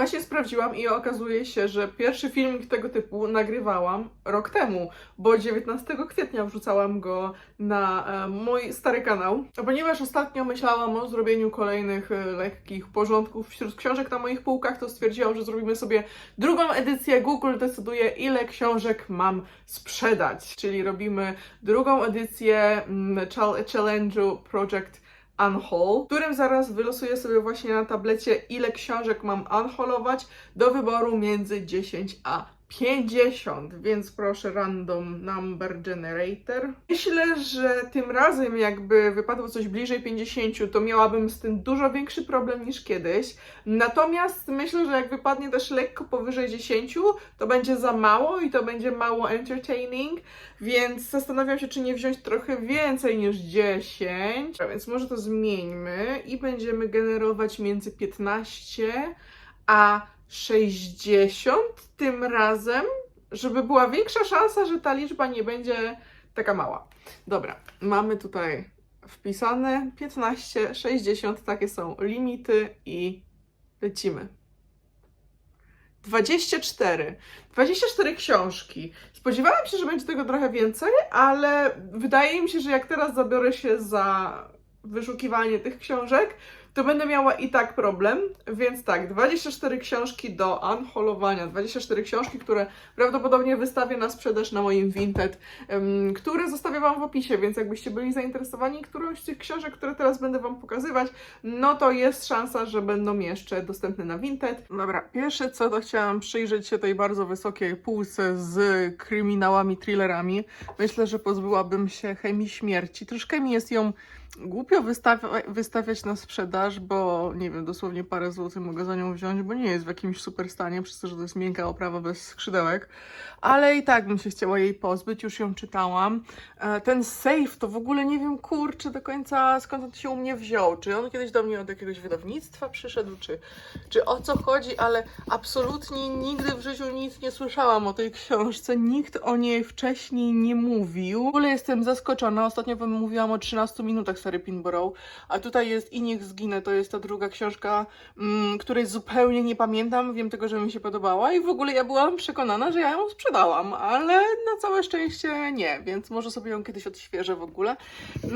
Właśnie sprawdziłam i okazuje się, że pierwszy filmik tego typu nagrywałam rok temu, bo 19 kwietnia wrzucałam go na e, mój stary kanał. A Ponieważ ostatnio myślałam o zrobieniu kolejnych e, lekkich porządków wśród książek na moich półkach, to stwierdziłam, że zrobimy sobie drugą edycję. Google decyduje, ile książek mam sprzedać. Czyli robimy drugą edycję mm, chal- challenge'u Project Unhaul, w którym zaraz wylosuję sobie właśnie na tablecie, ile książek mam unhaulować do wyboru między 10 a 50, więc proszę random number generator. Myślę, że tym razem jakby wypadło coś bliżej 50, to miałabym z tym dużo większy problem niż kiedyś. Natomiast myślę, że jak wypadnie też lekko powyżej 10, to będzie za mało i to będzie mało entertaining, więc zastanawiam się, czy nie wziąć trochę więcej niż 10. A więc może to zmieńmy i będziemy generować między 15 a 60 tym razem, żeby była większa szansa, że ta liczba nie będzie taka mała. Dobra, mamy tutaj wpisane 15, 60, takie są limity i lecimy. 24. 24 książki. Spodziewałam się, że będzie tego trochę więcej, ale wydaje mi się, że jak teraz zabiorę się za wyszukiwanie tych książek, to będę miała i tak problem, więc tak, 24 książki do unholowania, 24 książki, które prawdopodobnie wystawię na sprzedaż na moim Vinted, które zostawię Wam w opisie, więc jakbyście byli zainteresowani którąś z tych książek, które teraz będę Wam pokazywać, no to jest szansa, że będą jeszcze dostępne na Vinted. Dobra, pierwsze co to chciałam przyjrzeć się tej bardzo wysokiej półce z kryminałami, thrillerami. Myślę, że pozbyłabym się chemii śmierci. Troszkę mi jest ją głupio wystawia- wystawiać na sprzedaż, bo nie wiem, dosłownie parę złotych mogę za nią wziąć, bo nie jest w jakimś super stanie, przez to, że to jest miękka oprawa bez skrzydełek, ale i tak bym się chciała jej pozbyć, już ją czytałam. E, Ten safe to w ogóle nie wiem, kurczę, do końca skąd on się u mnie wziął, czy on kiedyś do mnie od jakiegoś wydawnictwa przyszedł, czy, czy o co chodzi, ale absolutnie nigdy w życiu nic nie słyszałam o tej książce, nikt o niej wcześniej nie mówił. W ogóle jestem zaskoczona, ostatnio mówiłam o 13 minutach Sary Pinborough, a tutaj jest I niech to jest ta druga książka, mm, której zupełnie nie pamiętam, wiem tylko, że mi się podobała i w ogóle ja byłam przekonana, że ja ją sprzedałam, ale na całe szczęście nie, więc może sobie ją kiedyś odświeżę w ogóle.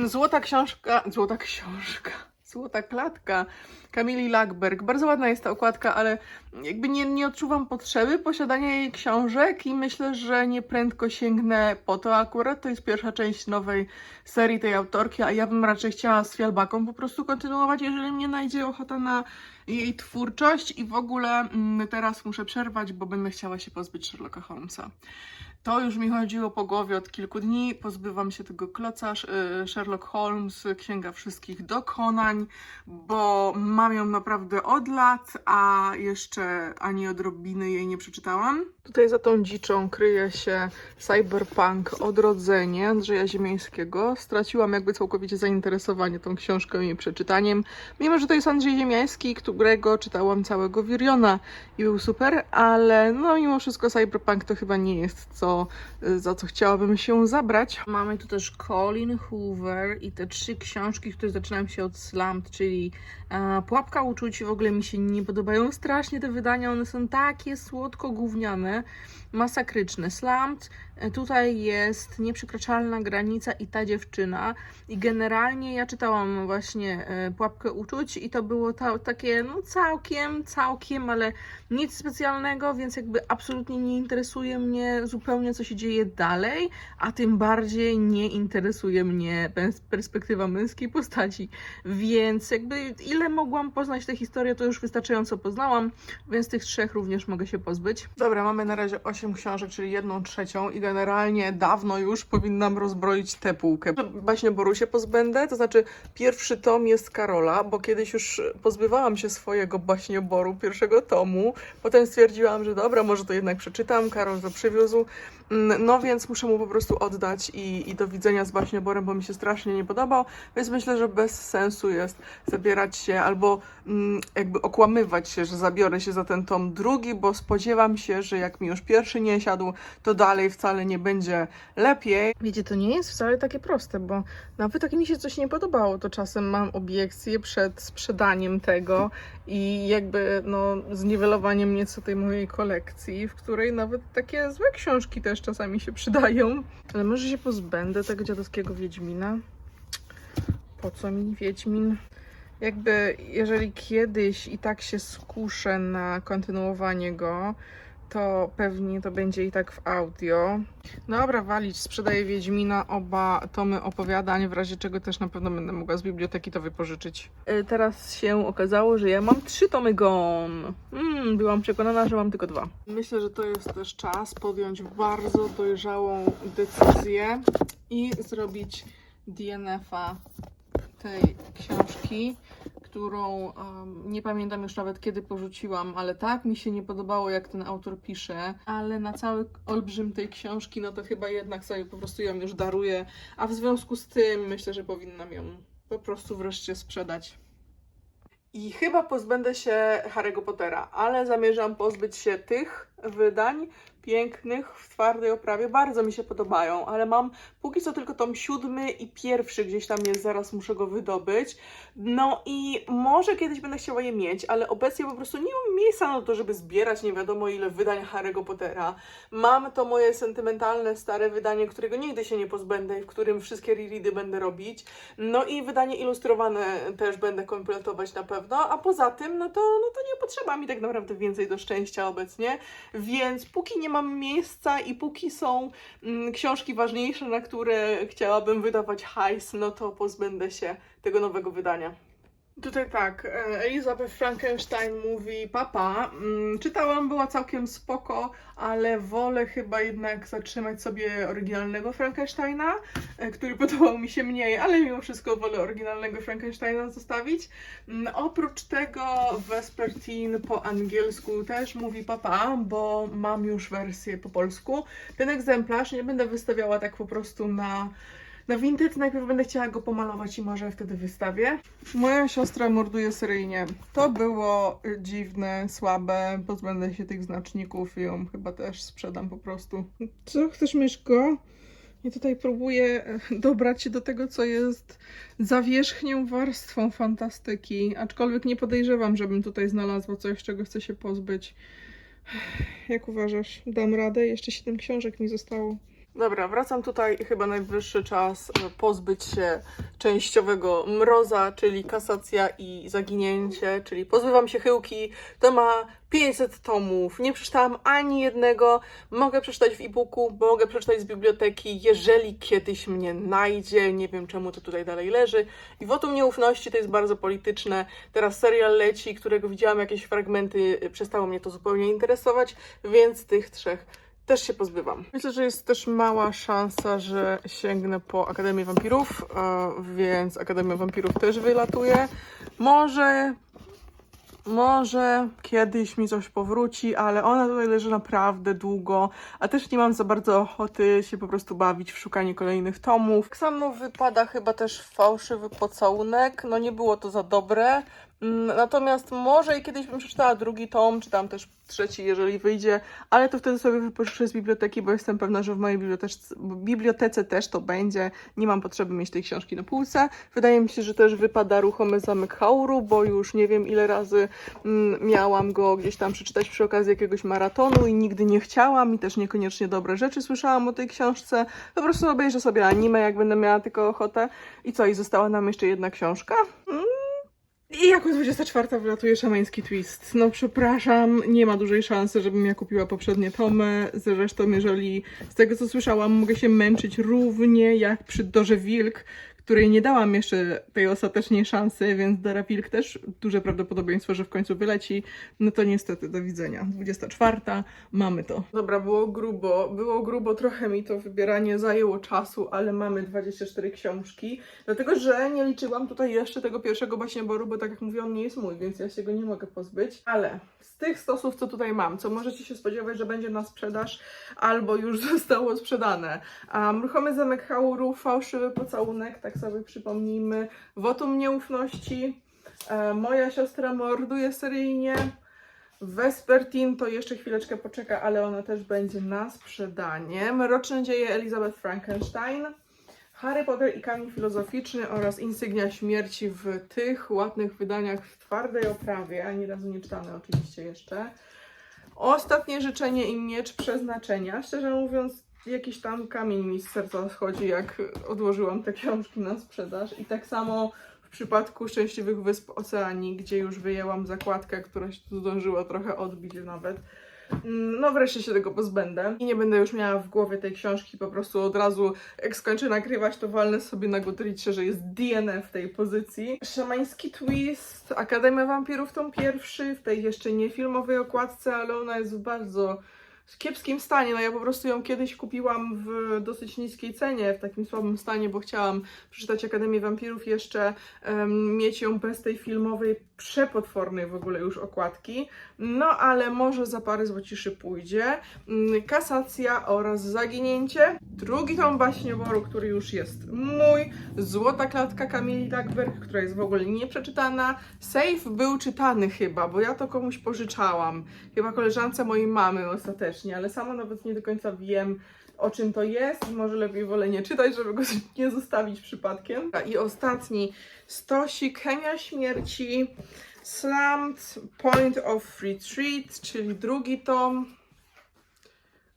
Złota książka, złota książka, złota klatka Kamili Lackberg. Bardzo ładna jest ta okładka, ale jakby nie, nie odczuwam potrzeby posiadania jej książek i myślę, że nieprędko sięgnę po to akurat. To jest pierwsza część nowej serii tej autorki, a ja bym raczej chciała z Fialbaką po prostu kontynuować, jeżeli mnie najdzie ochota na jej twórczość i w ogóle mm, teraz muszę przerwać, bo będę chciała się pozbyć Sherlocka Holmesa. To już mi chodziło po głowie od kilku dni. Pozbywam się tego kloca. Y, Sherlock Holmes, Księga Wszystkich Dokonań, bo mam ją naprawdę od lat, a jeszcze ani odrobiny jej nie przeczytałam. Tutaj za tą dziczą kryje się Cyberpunk Odrodzenie Andrzeja Ziemiańskiego. Straciłam jakby całkowicie zainteresowanie tą książką i przeczytaniem. Mimo, że to jest Andrzej Ziemiański, którego czytałam całego Wiriona i był super, ale no mimo wszystko Cyberpunk to chyba nie jest co, za co chciałabym się zabrać. Mamy tu też Colin Hoover i te trzy książki, które zaczynają się od Slammed, czyli e, Pułapka uczuć. W ogóle mi się nie podobają strasznie te wydania, one są takie słodko-gówniane, masakryczne. Slammed, e, tutaj jest Nieprzekraczalna granica i ta dziewczyna i generalnie ja czytałam właśnie e, Pułapkę uczuć i to było ta, takie no całkiem, całkiem, ale nic specjalnego, więc jakby absolutnie nie interesuje mnie zupełnie, co się dzieje dalej, a tym bardziej nie interesuje mnie pers- perspektywa męskiej postaci. Więc jakby ile mogłam poznać tę historię, to już wystarczająco poznałam, więc tych trzech również mogę się pozbyć. Dobra, mamy na razie 8 książek, czyli jedną trzecią i generalnie dawno już powinnam rozbroić tę półkę. Właśnie Boru się pozbędę, to znaczy pierwszy tom jest Karola, bo kiedyś już pozbywałam się swojego baśnioboru pierwszego tomu, potem stwierdziłam, że dobra, może to jednak przeczytam, Karol to przywiózł, No więc muszę mu po prostu oddać i, i do widzenia z Baśnioborem, bo mi się strasznie nie podobał, więc myślę, że bez sensu jest zabierać się albo mm, jakby okłamywać się, że zabiorę się za ten tom drugi, bo spodziewam się, że jak mi już pierwszy nie siadł, to dalej wcale nie będzie lepiej. Wiecie, to nie jest wcale takie proste, bo nawet jak mi się coś nie podobało, to czasem mam obiekcje przed sprzedaniem tego i jakby no zniwelowaniem nieco tej mojej kolekcji, w której nawet takie złe książki też czasami się przydają. Ale może się pozbędę tego dziadowskiego Wiedźmina? Po co mi Wiedźmin? Jakby jeżeli kiedyś i tak się skuszę na kontynuowanie go, to pewnie to będzie i tak w audio. Dobra, walić, sprzedaję Wiedźmina, oba tomy opowiadań, w razie czego też na pewno będę mogła z biblioteki to wypożyczyć. E, Teraz się okazało, że ja mam trzy tomy GON. Mm, byłam przekonana, że mam tylko dwa. Myślę, że to jest też czas podjąć bardzo dojrzałą decyzję i zrobić DNF-a tej książki, którą em, nie pamiętam już nawet kiedy porzuciłam, ale tak mi się nie podobało, jak ten autor pisze, ale na cały olbrzym tej książki, no to chyba jednak sobie po prostu ją już daruję, a w związku z tym myślę, że powinnam ją po prostu wreszcie sprzedać. I chyba pozbędę się Harry'ego Pottera, ale zamierzam pozbyć się tych wydań pięknych w twardej oprawie. Bardzo mi się podobają, ale mam póki co tylko tom siódmy i pierwszy gdzieś tam jest, zaraz muszę go wydobyć. No i może kiedyś będę chciała je mieć, ale obecnie po prostu nie mam miejsca na to, żeby zbierać nie wiadomo ile wydań Harry'ego Pottera. Mam to moje sentymentalne, stare wydanie, którego nigdy się nie pozbędę i w którym wszystkie reready będę robić. No i wydanie ilustrowane też będę kompletować na pewno, a poza tym, no to, no to nie potrzeba mi tak naprawdę więcej do szczęścia obecnie, więc póki nie mam miejsca i póki są mm, książki ważniejsze, na które chciałabym wydawać hajs, no to pozbędę się tego nowego wydania. Tutaj tak, e, Elizabeth Frankenstein mówi papa. Mm, Czytałam, była całkiem spoko, ale wolę chyba jednak zatrzymać sobie oryginalnego Frankensteina, e, który podobał mi się mniej, ale mimo wszystko wolę oryginalnego Frankensteina zostawić. Mm, Oprócz tego Vespertine po angielsku też mówi papa, bo mam już wersję po polsku. Ten egzemplarz nie będę wystawiała tak po prostu na na Vinted najpierw będę chciała go pomalować i może wtedy wystawię. Moja siostra morduje seryjnie. To było dziwne, słabe. Pozbędę się tych znaczników i ją chyba też sprzedam po prostu. Co, chcesz myszko? I tutaj próbuję e, dobrać się do tego, co jest zawierzchnią warstwą fantastyki. Aczkolwiek nie podejrzewam, żebym tutaj znalazła coś, czego chcę się pozbyć. Jak uważasz? Dam radę? Jeszcze 7 książek mi zostało. Dobra, wracam tutaj i chyba najwyższy czas e, pozbyć się częściowego mroza, czyli kasacja i zaginięcie, czyli pozbywam się chyłki. To ma 500 tomów, nie przeczytałam ani jednego. Mogę przeczytać w e-booku, mogę przeczytać z biblioteki, jeżeli kiedyś mnie najdzie. Nie wiem czemu to tutaj dalej leży. I wotum nieufności to jest bardzo polityczne. Teraz serial leci, którego widziałam jakieś fragmenty, y, przestało mnie to zupełnie interesować, więc tych trzech też się pozbywam. Myślę, że jest też mała szansa, że sięgnę po Akademię Wampirów, e, więc Akademia Wampirów też wylatuje. Może, może kiedyś mi coś powróci, ale ona tutaj leży naprawdę długo, a też nie mam za bardzo ochoty się po prostu bawić w szukanie kolejnych tomów. Tak samo wypada chyba też fałszywy pocałunek, no nie było to za dobre. Mm, Natomiast może i kiedyś bym przeczytała drugi tom, czy tam też trzeci, jeżeli wyjdzie, ale to wtedy sobie wypożyczę z biblioteki, bo jestem pewna, że w mojej bibliotece, bibliotece też to będzie. Nie mam potrzeby mieć tej książki na półce. Wydaje mi się, że też wypada ruchomy zamek Hauru, bo już nie wiem ile razy mm, miałam go gdzieś tam przeczytać przy okazji jakiegoś maratonu i nigdy nie chciałam i też niekoniecznie dobre rzeczy słyszałam o tej książce. Po prostu obejrzę sobie anime, jak będę miała tylko ochotę. I co, i została nam jeszcze jedna książka? Mm. I jako 24 wylatuje szamański twist. No przepraszam, nie ma dużej szansy, żebym ja kupiła poprzednie tomy. Zresztą, jeżeli z tego co słyszałam, mogę się męczyć równie jak przy Dorze Wilk, której nie dałam jeszcze tej ostatecznej szansy, więc Dara Wilk też duże prawdopodobieństwo, że w końcu wyleci. No to niestety, do widzenia. 24, mamy to. Dobra, było grubo, było grubo, trochę mi to wybieranie zajęło czasu, ale mamy 24 książki, dlatego że nie liczyłam tutaj jeszcze tego pierwszego baśnioboru, bo tak jak mówię, on nie jest mój, więc ja się go nie mogę pozbyć. Ale z tych stosów, co tutaj mam, co możecie się spodziewać, że będzie na sprzedaż, albo już zostało sprzedane. Um, Ruchomy Zamek Hauru, Fałszywy Pocałunek, tak sobie przypomnijmy, Wotum Nieufności, e, Moja siostra morduje seryjnie, Vespertin to jeszcze chwileczkę poczeka, ale ona też będzie na sprzedanie. Mroczne dzieje Elizabeth Frankenstein. Harry Potter i Kamień Filozoficzny oraz Insygnia Śmierci w tych ładnych wydaniach w twardej oprawie, ani razu nie czytane oczywiście jeszcze. Ostatnie życzenie i miecz przeznaczenia. Szczerze mówiąc, jakiś tam kamień mi z serca schodzi, jak odłożyłam te książki na sprzedaż. I tak samo w przypadku Szczęśliwych Wysp Oceanii, gdzie już wyjęłam zakładkę, która się tu zdążyła trochę odbić nawet. Mm, No wreszcie się tego pozbędę i nie będę już miała w głowie tej książki, po prostu od razu jak skończę nagrywać, to walnę sobie na Goodreadsie, że jest DNF w tej pozycji. Szamański Twist, Akademia Wampirów tom pierwszy, w tej jeszcze nie filmowej okładce, ale ona jest w bardzo kiepskim stanie. No ja po prostu ją kiedyś kupiłam w dosyć niskiej cenie, w takim słabym stanie, bo chciałam przeczytać Akademię Wampirów jeszcze em, mieć ją bez tej filmowej, przepotwornej w ogóle już okładki. No ale może za parę złociszy pójdzie. Mm, Kasacja oraz Zaginięcie. Drugi tom baśnioboru, który już jest mój. Złota klatka Kamili Dagberg, która jest w ogóle nieprzeczytana. Safe był czytany chyba, bo ja to komuś pożyczałam. Chyba koleżance mojej mamy ostatecznie, ale sama nawet nie do końca wiem, o czym to jest. Może lepiej wolę nie czytać, żeby go nie zostawić przypadkiem. I ostatni, Stosik, Chemia Śmierci, Slumped, Point of Retreat, czyli drugi tom.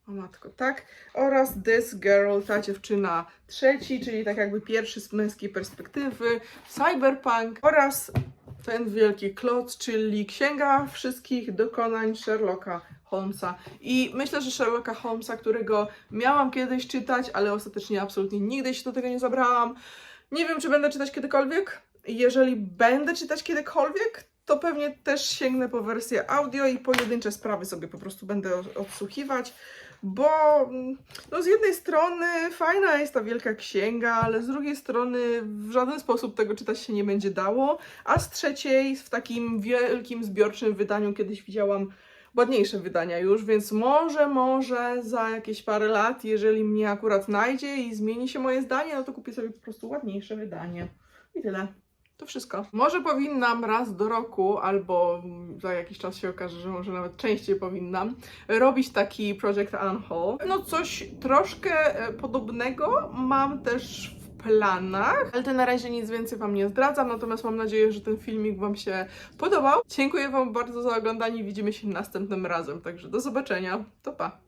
O matko, tak. Oraz This Girl, ta dziewczyna trzeci, czyli tak jakby pierwszy z męskiej perspektywy, Cyberpunk oraz ten wielki kloc, czyli Księga Wszystkich Dokonań Sherlocka Holmesa. I myślę, że Sherlocka Holmesa, którego miałam kiedyś czytać, ale ostatecznie absolutnie nigdy się do tego nie zabrałam. Nie wiem, czy będę czytać kiedykolwiek. Jeżeli będę czytać kiedykolwiek, to pewnie też sięgnę po wersję audio i pojedyncze sprawy sobie po prostu będę odsłuchiwać, bo mm, no z jednej strony fajna jest ta wielka księga, ale z drugiej strony w żaden sposób tego czytać się nie będzie dało, a z trzeciej w takim wielkim zbiorczym wydaniu kiedyś widziałam ładniejsze wydania już, więc może, może za jakieś parę lat, jeżeli mnie akurat znajdzie i zmieni się moje zdanie, no to kupię sobie po prostu ładniejsze wydanie. I tyle. To wszystko. Może powinnam raz do roku, albo za jakiś czas się okaże, że może nawet częściej powinnam, robić taki Project Unhaul. No coś troszkę e, podobnego mam też w planach, ale to na razie nic więcej Wam nie zdradzam, natomiast mam nadzieję, że ten filmik Wam się podobał. Dziękuję Wam bardzo za oglądanie widzimy się następnym razem, także do zobaczenia. To pa!